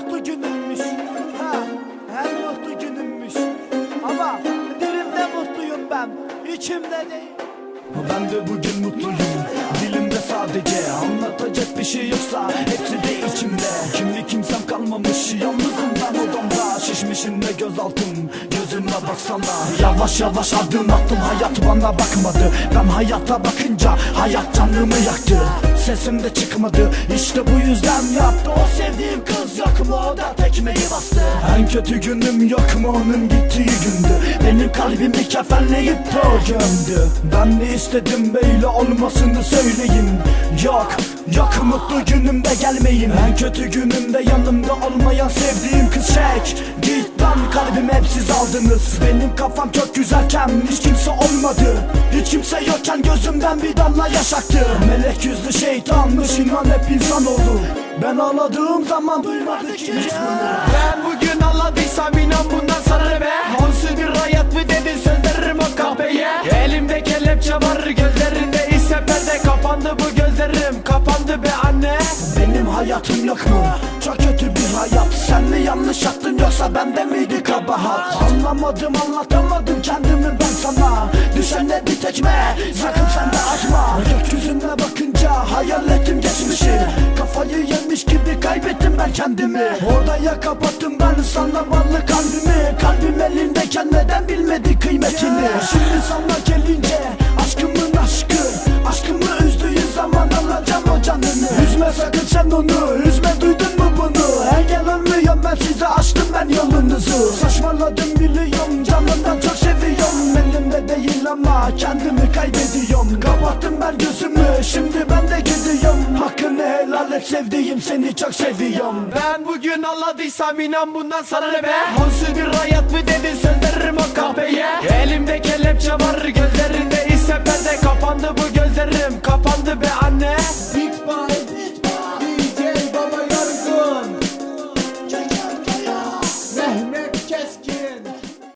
mutlu günümmüş. Ha, en mutlu günümmüş. Ama dilimde mutluyum ben, içimde değil. Ben de bugün mutluyum Dilimde sadece anlatacak bir şey yoksa Hepsi de içimde Kimli kimsem kalmamış Yalnızım de göz altım Gözüme baksana. Yavaş yavaş adım attım Hayat bana bakmadı. Ben hayata bakınca Hayat canımı yaktı. Sesim de çıkmadı İşte bu yüzden yaptı. O sevdiğim kız yok mu? O da tekmeyi bastı. En kötü günüm yok mu? Onun gittiği gündü. Benim kalbimi kefenleyip de o gömdü Ben ne istedim böyle olmasını söyleyin Yok yok mutlu günümde gelmeyin En kötü günümde yanımda olmayan sevdiğim kız çek Kalbimi hep siz aldınız. Benim kafam çok güzelken hiç kimse olmadı. Hiç kimse yokken gözümden bir damla yaş aktı Melek yüzlü şeytanmış inan hep insan oldu. Ben ağladığım zaman duymadı ki. Ben bugün anladıysam inan bundan sana ne be? Onsuz bir hayat mı dedin? Sözlerim o kahveye. Elimde kelepçe var gözlerinde ise perde. Kapandı bu gözlerim kapandı be anne hayatım yok mu? Çok kötü bir hayat. Sen mi yanlış yaptın yoksa bende miydi kabahat? Anlamadım anlatamadım kendimi ben sana. Düşene bir tekme sakın sen de açma. Gökyüzüne bakınca hayal ettim geçmişi. Kafayı yemiş gibi kaybettim ben kendimi. Odaya kapattım ben sana bağlı kalbimi. Kalbim elindeyken neden bilmedi kıymetini Şimdi sana gelince Sakın sen onu Üzme. Duydun mu bunu? Her gel ölmüyorum ben. Size açtım ben yolunuzu. Saçmaladım biliyorum. Canımdan çok seviyorum. Elimde değil ama kendimi kaybediyorum. Kapattım ben gözümü. Şimdi ben de gidiyorum. Hakkını helal et. Sevdiğim seni çok seviyorum. Ben bugün ağladıysam inan bundan sana ne be? Hansı bir hayat mı dedin sözlerim o kahpeye Elimde kelepçe var. Gözlerinde ise perde. Kapandı bu gözlerim. Kapandı be anne.